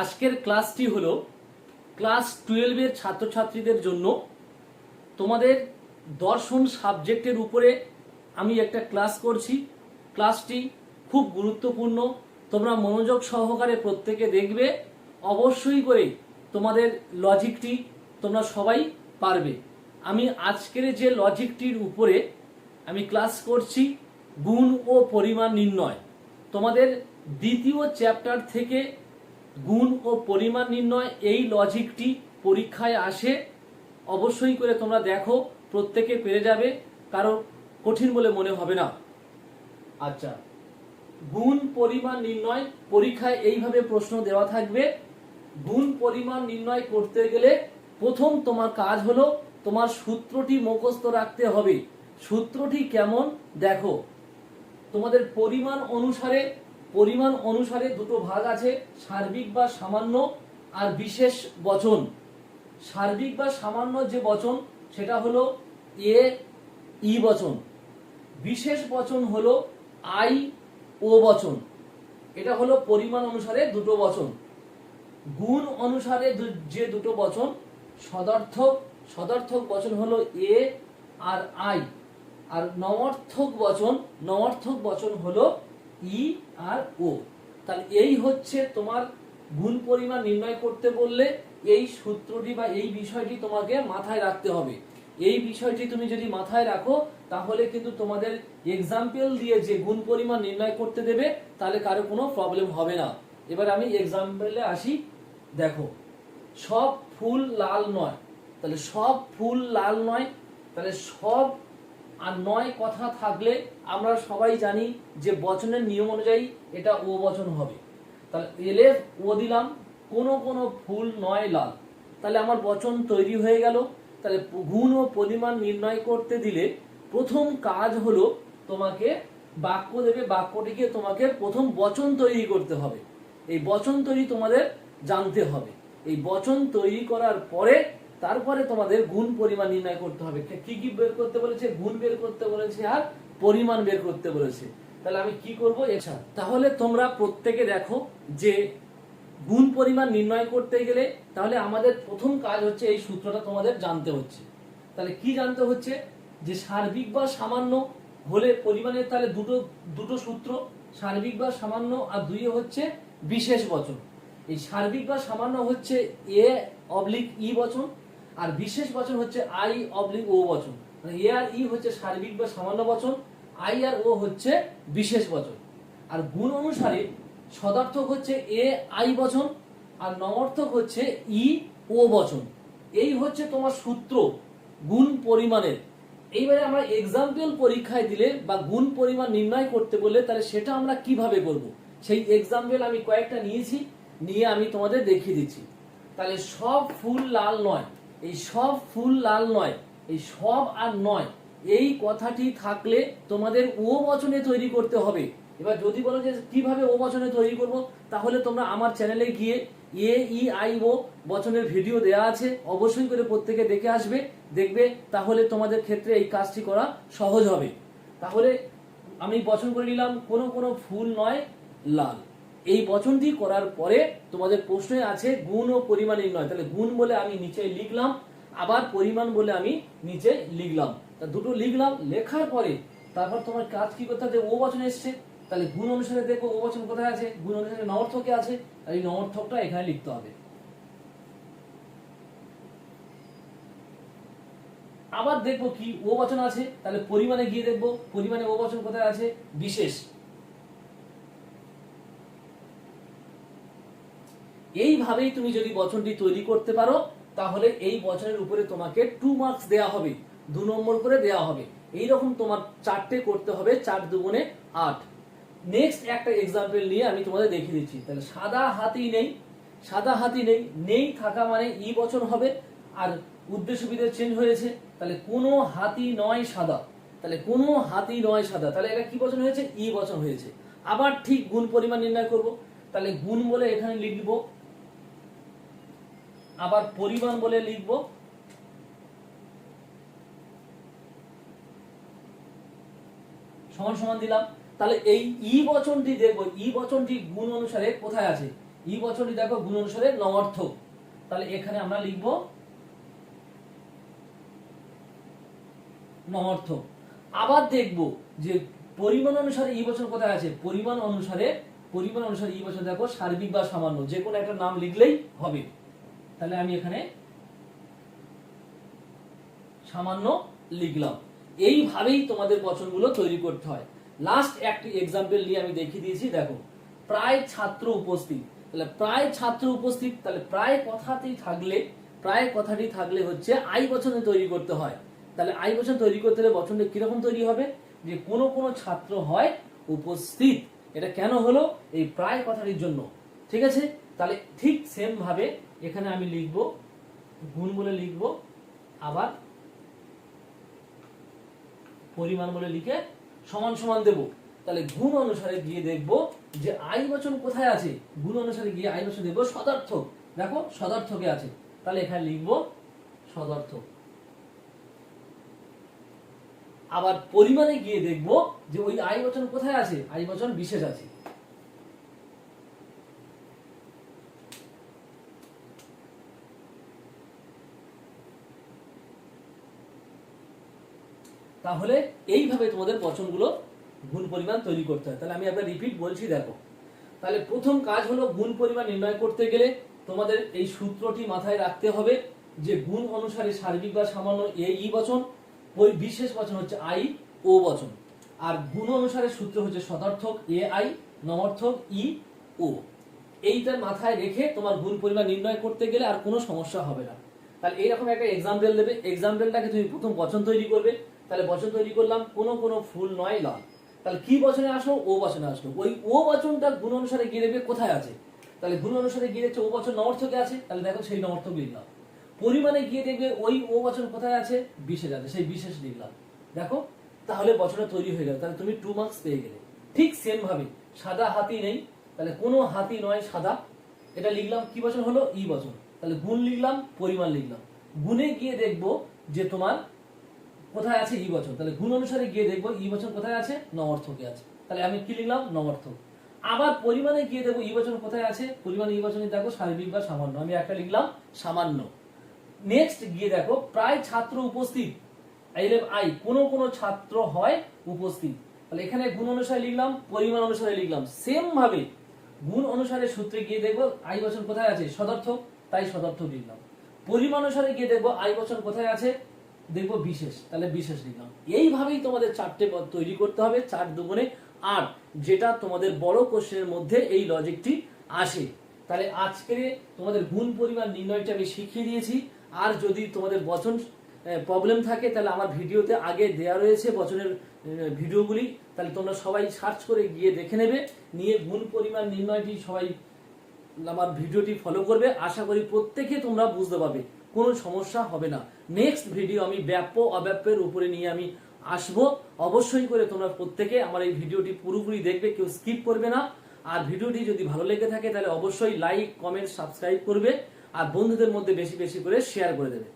আজকের ক্লাসটি হলো ক্লাস টুয়েলভের ছাত্রছাত্রীদের জন্য। তোমাদের দর্শন সাবজেক্টের উপরে আমি একটা ক্লাস করছি। ক্লাসটি খুব গুরুত্বপূর্ণ। তোমরা মনোযোগ সহকারে প্রত্যেকে দেখবে। অবশ্যই করে তোমাদের লজিকটি তোমরা সবাই পারবে। আমি আজকের যে লজিকটির উপরে আমি ক্লাস করছি, গুণ ও পরিমাণ নির্ণয়। তোমাদের দ্বিতীয় চ্যাপ্টার থেকে গুণ ও পরিমাণ নির্ণয় এই লজিকটি পরীক্ষায় আসে। অবশ্যই করে তোমরা দেখো, প্রত্যেকে পেরে যাবে কারণ কঠিন বলে মনে হবে না। আচ্ছা গুণ, পরিমাণ, নির্ণয় পরীক্ষায় এইভাবে প্রশ্ন দেওয়া থাকবে। গুণ, পরিমাণ, নির্ণয় করতে গেলে প্রথম তোমার কাজ হলো তোমার সূত্রটি মুখস্থ রাখতে হবে। সূত্রটি কেমন? দেখো, তোমাদের পরিমাণ অনুসারে পরিমাণ অনুসারে দুটো ভাগ আছে, সার্বিক বা সামান্য, আর বিশেষ বচন। সার্বিক বা সামান্য যে বচন, সেটা হলো এ, ই বচন। বিশেষ বচন হলো আই, ও বচন। এটা হলো পরিমাণ অনুসারে দুটো বচন। গুণ অনুসারে যে দুটো বচন, সদর্থক সদর্থক বচন হলো এ আর আই। আর নমর্থক বচন নমর্থক বচন হলো ই আর ও। তাহলে এই হচ্ছে তোমার গুণ পরিমাণ নির্ণয় করতে বললে এই সূত্রটি বা এই বিষয়টি তোমাকে মাথায় রাখতে হবে। এই বিষয়টি তুমি যদি মাথায় রাখো, তাহলে কিন্তু তোমাদের এক্সাম্পল দিয়ে যে গুণ পরিমাণ নির্ণয় করতে দেবে, তাহলে কারও কোনো প্রবলেম হবে না। এবার আমি এক্সাম্পলে আসি। দেখো, সব ফুল লাল নয়। তাহলে সব ফুল লাল নয়। তাহলে সব আর নয় কথা থাকলে আমরা সবাই জানি যে বচনের নিয়ম অনুযায়ী এটা ও বচন হবে। তাহলে এলে ও দিলাম, কোন কোন ফুল নয় লাল। তাহলে আমার বচন তৈরি হয়ে গেল। তাহলে গুণ ও পরিমাণ নির্ণয় করতে দিলে প্রথম কাজ হলো তোমাকে বাক্য দেবে বাক্যটিকে তোমাকে প্রথম বচন তৈরি করতে হবে। এই বচন তৈরি তোমাদের জানতে হবে। এই বচন তৈরি করার পরে তারপরে তোমাদের গুণ পরিমাণ নির্ণয় করতে হবে। কি কি বের করতে বলেছে? গুণ বের করতে বলেছে আর পরিমাণ বের করতে বলেছে। তাহলে আমি কি করব? এছা তাহলে তোমরা প্রত্যেকে দেখো যে গুণ পরিমাণ নির্ণয় করতে গেলে তাহলে আমাদের প্রথম কাজ হচ্ছে এই সূত্রটা তোমাদের জানতে হচ্ছে। তাহলে কি জানতে হচ্ছে? যে সার্বিক বা সামান্য হলে পরিমাণের তাহলে দুটো দুটো সূত্র, সার্বিক বা সামান্য আর দুই হচ্ছে বিশেষ বচন। এই সার্বিক বা সামান্য হচ্ছে এ অবলিক ই বচন আর বিশেষ বচন হচ্ছে আই অবলিক ও বচন। মানে এ আর ই হচ্ছে সার্বিক বা সামান্য বচন, আই আর ও হচ্ছে বিশেষ বচন। আর গুণ অনুসারে সদার্থক হচ্ছে এ আই বচন, আর নমর্থক হচ্ছে ই ও বচন। এই হচ্ছে তোমার সূত্র গুণ পরিমাণের। এইবারে আমরা এক্সাম্পল পরীক্ষায় দিলে বা গুণ পরিমাণ নির্ণয় করতে বললে তাহলে সেটা আমরা কীভাবে করব? সেই এক্সাম্পল আমি কয়েকটা নিয়েছি, নিয়ে আমি তোমাদের দেখিয়ে দিচ্ছি। তাহলে সব ফুল লাল নয়। এই সব ফুল লাল নয়, এই সব আর নয়। এই কথাটি থাকলে তোমাদের ও বচনে তৈরি করতে হবে। এবার যদি বলো যে কীভাবে ও বচনে তৈরি করব, তাহলে তোমরা আমার চ্যানেলে গিয়ে এ ই আই ও বচনের ভিডিও দেয়া আছে, অবশ্যই করে প্রত্যেকে দেখে আসবে। দেখবে তাহলে তোমাদের ক্ষেত্রে এই কাজটি করা সহজ হবে। তাহলে আমি বচন করে নিলাম, কোনো কোনো ফুল নয় লাল। এই বচনটি করার পরে তোমাদের প্রশ্নে আছে গুণ ও পরিমাণ নির্ণয়। তাহলে গুণ বলে আমি নিচে লিখলাম, আবার পরিমাণ বলে আমি নিচে লিখলাম। তা দুটো লিখলাম, লেখার পরে তারপর তোমার কাজ কি করতে হবে? ও বচন এসছে। তাহলে গুণ অনুসারে দেখো ও বচন কোথায় আছে? গুণ অনুসারে নমর্থকে আছে। এই নমর্থকটা এখানে লিখতে হবে। আবার দেখব কি ও বচন আছে, তাহলে পরিমাণে গিয়ে দেখব। পরিমাণে ও বচন কোথায় আছে? বিশেষ। এইভাবেই তুমি যদি বচনটি তৈরি করতে পারো, তাহলে এই বচনের উপরে তোমাকে টু মার্কস দেয়া হবে। দু নম্বর করে দেয়া হবে। এই রকম তোমার চারটে করতে হবে, চার দুগুণে আট। নেক্সট একটা এক্সাম্পল নিয়ে আমি তোমাদের দেখিয়ে দিচ্ছি। তাহলে সাদা হাতি নেই, সাদা হাতি নেই নেই থাকা মানে ই বচন হবে, আর উদ্দেশ্য বিধেয় চেঞ্জ হয়েছে। তাহলে কোনো হাতি নয় সাদা। তাহলে কোনো হাতি নয় সাদা। তাহলে এটা কি বচন হয়েছে? ই বচন হয়েছে। আবার ঠিক গুণ পরিমাণ নির্ণয় করব। তাহলে গুণ বলে এখানে লিখব আবার পরিমাণ বলে লিখব। সমান সমান দিলাম। তাহলে এই ই বচনটি দেখব। ই বচনটি গুণ অনুসারে কোথায় আছে? ই বচনটি দেখো গুণ অনুসারে নমর্থক তাহলে এখানে আমরা লিখব নমর্থক আবার দেখব যে পরিমাণ অনুসারে ই বচন কোথায় আছে? পরিমাণ অনুসারে পরিমাণ অনুসারে ই বচন দেখো সার্বিক বা সামান্য। যে কোনো একটা নাম লিখলেই হবে। তাহলে আমি এখানে সামান্য লিখলাম। এইভাবেই তোমাদের বচনগুলো তৈরি করতে হয়। লাস্ট একটি এক্সাম্পল নিয়ে আমি দেখিয়ে দিয়েছি, দেখো। প্রায় ছাত্র উপস্থিত। তাহলে প্রায় ছাত্র উপস্থিত, তাহলে প্রায় কথাতেই থাকলে, প্রায় কথাটি থাকলে হচ্ছে আই বচনে তৈরি করতে হয়। তাহলে আই বচন তৈরি করতে হলে বচনটা কীরকম তৈরি হবে? যে কোনো কোনো ছাত্র হয় উপস্থিত। এটা কেন হলো? এই প্রায় কথাটির জন্য। ঠিক আছে? তাহলে ঠিক সেম ভাবে এখানে আমি লিখব, গুণ বলে লিখব, আবার পরিমাণ বলে লিখে সমান সমান দেব। তাহলে গুণ অনুসারে গিয়ে দেখব যে আই বচন কোথায় আছে? গুণ অনুসারে গিয়ে আই বচন দেখব সদার্থক। দেখো সদার্থকে আছে। তাহলে এখানে লিখব সদার্থক। আবার পরিমাণে গিয়ে দেখব যে ওই আই বচন কোথায় আছে? আই বচন বিশেষ আছে। তাহলে এইভাবে তোমাদের বচনগুলো গুণ পরিমাণ তৈরি করতে হয়। তাহলে আমি একবার রিপিট বলছি, দেখো। তাহলে প্রথম কাজ হলো গুণ পরিমাণ নির্ণয় করতে গেলে তোমাদের এই সূত্রটি মাথায় রাখতে হবে যে গুণ অনুসারে সার্বিক বা সামান্য এ, ই বচন, ওই বিশেষ বচন হচ্ছে আই, ও বচন। আর গুণ অনুসারে সূত্র হচ্ছে শতার্থক এ, আই নমর্থক ই, ও। এইটার মাথায় রেখে তোমার গুণ পরিমাণ নির্ণয় করতে গেলে আর কোনো সমস্যা হবে না। তাহলে এইরকম একটা এক্সাম্পল দেবে। এক্সাম্পলটাকে তুমি প্রথম বচন তৈরি করবে। তাহলে বচন তৈরি করলাম, কোনো কোনো ফুল নয় লাল। তাহলে কি বচনে আসলো? ও বচনে আসলো। ওই ও বচনটা গুণ অনুসারে গিয়ে কোথায় আছে। তাহলে গুণ অনুসারে গিয়ে দেখছে ও বচন নমর্থকে আছে, তাহলে দেখো সেই নমর্থক লিখলাম। পরিমাণে গিয়ে দেখবে ওই ও বচন কোথায় আছে? বিশেষ আছে, সেই বিশেষ লিখলাম। দেখো, তাহলে বচনটা তৈরি হয়ে গেল। তাহলে তুমি টু মার্কস পেয়ে গেলে। ঠিক সেম ভাবে, সাদা হাতি নেই, তাহলে কোনো হাতি নয় সাদা। এটা লিখলাম, কি বচন হলো? ই বচন। তাহলে গুণ লিখলাম, পরিমাণ লিখলাম। গুণে গিয়ে দেখব যে তোমার কোথায় আছে ই বচন? তাহলে গুণ অনুসারে গিয়ে দেখব ই বচন কোথায় আছে? নমর্থকে আছে। তাহলে আমি কি লিখলাম? নমর্থক। আবার পরিমাণে গিয়ে দেখব ই বচন কোথায় আছে? পরিমাণে ই বচনে দেখো সার্বিক বা সামান্য। আমি একটা লিখলাম, সামান্য। নেক্সট গিয়ে দেখো, প্রায় ছাত্র উপস্থিত। আই কোন কোন ছাত্র হয় উপস্থিত। তাহলে এখানে গুণ অনুসারে লিখলাম, পরিমাণ অনুসারে লিখলাম। সেম ভাবে গুণ অনুসারে সূত্রে গিয়ে দেখব, আই বচন কোথায় আছে? সদর্থক। তাই সদর্থক লিখলাম। পরিমাণ অনুসারে গিয়ে দেখব, আই বচন কোথায় আছে? দেখব বিশেষ, তাহলে বিশেষ লিখলাম এইভাবেই তোমাদের চারটে পদ তৈরি করতে হবে, চার দুগুণে আট, যেটা তোমাদের বড় কোশ্চেনের মধ্যে এই লজিকটি আসে। তাহলে আজকে তোমাদের গুণ পরিমাণ নির্ণয়টা আমি শিখিয়ে দিয়েছি, আর যদি তোমাদের বচন প্রবলেম থাকে, তাহলে আমার ভিডিওতে আগে দেয়া রয়েছে বচনের ভিডিওগুলি। তাহলে তোমরা সবাই সার্চ করে গিয়ে দেখে নেবে, নিয়ে গুণ পরিমাণ নির্ণয়টি সবাই আমার ভিডিওটি ফলো করবে। আশা করি প্রত্যেকে তোমরা বুঝতে পারবে। কোনো সমস্যা হবে না। নেক্সট ভিডিও আমি ব্যাপ্য, অব্যাপ্যের উপরে নিয়ে আমি আসব। অবশ্যই করে তোমরা প্রত্যেকে আমার এই ভিডিওটি পুরোপুরি দেখবে, কেউ স্কিপ করবে না। আর ভিডিওটি যদি ভালো লেগে থাকে, তাহলে অবশ্যই লাইক কমেন্ট সাবস্ক্রাইব করবে। আর বন্ধুদের মধ্যে বেশি বেশি করে শেয়ার করে দেবে।